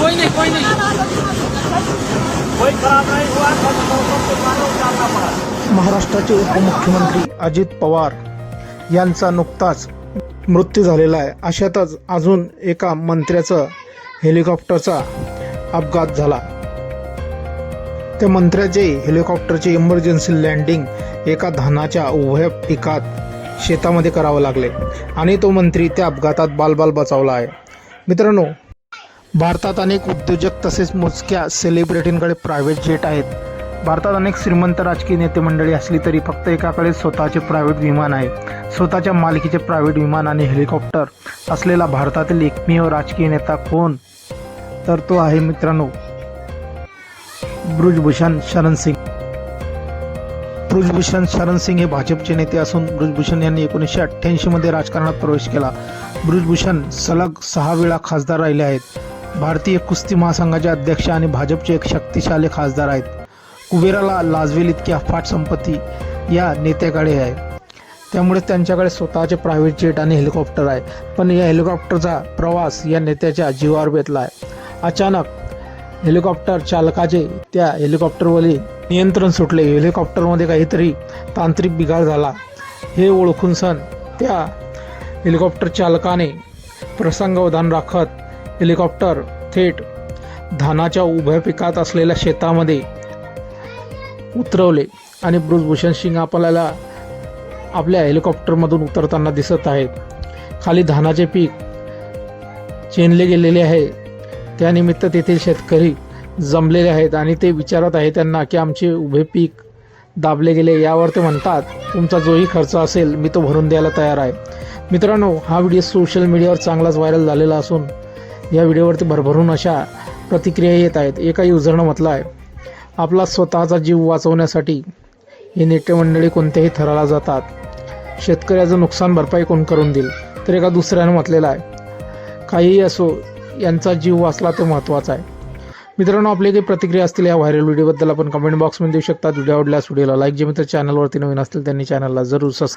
कोई नहीं कोई नहीं। कोई खराब नहीं हुआ महाराष्ट्राचे उपमुख्यमंत्री अजित पवार यांचा नुकताच मृत्यू झालेला आहे. अशातच अजून एका मंत्र्याचं हेलिकॉप्टरचा अपघात झाला. त्या मंत्र्याचे हेलिकॉप्टरचे इमर्जन्सी लँडिंग एका धानाच्या उभ्या पिकात शेतामध्ये करावं लागले आणि तो मंत्री त्या अपघातात बालबाल बचावला आहे. मित्रांनो भारतात अनेक उद्योजक तसेच मोजक्या सेलिब्रिटींकडे प्रायव्हेट जेट आहेत. भारतात अनेक श्रीमंत राजकीय नेते मंडळी असली तरी फक्त एकाकडे स्वतःचे प्रायव्हेट विमान आहे. स्वतःच्या मालकीचे प्रायव्हेट विमान आणि हेलिकॉप्टर असलेला भारतातील एकमेव राजकीय नेता कोण? तर तो आहे मित्रांनो ब्रुजभूषण शरण सिंग. ब्रुजभूषण शरण सिंग हे भाजपचे नेते असून ब्रुजभूषण यांनी एकोणीसशे अठ्ठ्याऐंशीमध्ये राजकारणात प्रवेश केला. ब्रुजभूषण सलग सहा वेळा खासदार राहिले आहेत. भारतीय कुस्ती महासंघाचे अध्यक्ष आणि भाजपचे एक शक्तिशाली खासदार आहेत. कुबेराला लाजवेल इतकी अफाट संपत्ती या नेत्याकडे आहे. त्यामुळे त्यांच्याकडे स्वतःचे प्रायव्हेट जेट आणि हेलिकॉप्टर आहे. पण या हेलिकॉप्टरचा प्रवास या नेत्याच्या जीवावर बेतला आहे. अचानक हेलिकॉप्टर चालकाचे त्या हेलिकॉप्टरवरील नियंत्रण सुटले. हेलिकॉप्टरमध्ये काहीतरी तांत्रिक बिघाड झाला. हे ओळखून सण त्या हेलिकॉप्टर चालकाने प्रसंगावधान राखत हेलिकॉप्टर थेट धानाच्या उभ्या पिकात असलेल्या शेतामध्ये उतरवले आणि ब्रुजभूषण सिंग आपल्याला आपल्या हेलिकॉप्टरमधून उतरताना दिसत आहेत. खाली धानाचे पीक चेनले गेलेले आहे. त्यानिमित्त तेथील शेतकरी जमलेले आहेत आणि ते विचारत आहे त्यांना की आमचे उभे पीक दाबले गेले यावर ते म्हणतात तुमचा जोही खर्च असेल मी तो भरून द्यायला तयार आहे. मित्रांनो हा व्हिडिओ सोशल मीडियावर चांगलाच व्हायरल झालेला असून या व्हिडिओवरती भरभरून अशा प्रतिक्रिया येत आहेत. एका युजरनं म्हटलं आहे आपला स्वतःचा जीव वाचवण्यासाठी हे नेते मंडळी कोणत्याही थराला जातात. शेतकऱ्याचं नुकसान भरपाई कोण करून देईल? तर एका दुसऱ्यानं म्हटलेलं आहे काहीही असो यांचा जीव वाचला ते महत्त्वाचा आहे. मित्रांनो आपली काही प्रतिक्रिया असतील या व्हायरल व्हिडिओबद्दल आपण कमेंट बॉक्समध्ये देऊ शकता. व्हिडिओ आवडल्यास व्हिडिओला लाईक जे मित्र चॅनलवरती नवीन असतील त्यांनी चॅनलला जरूर सबस्क्राईब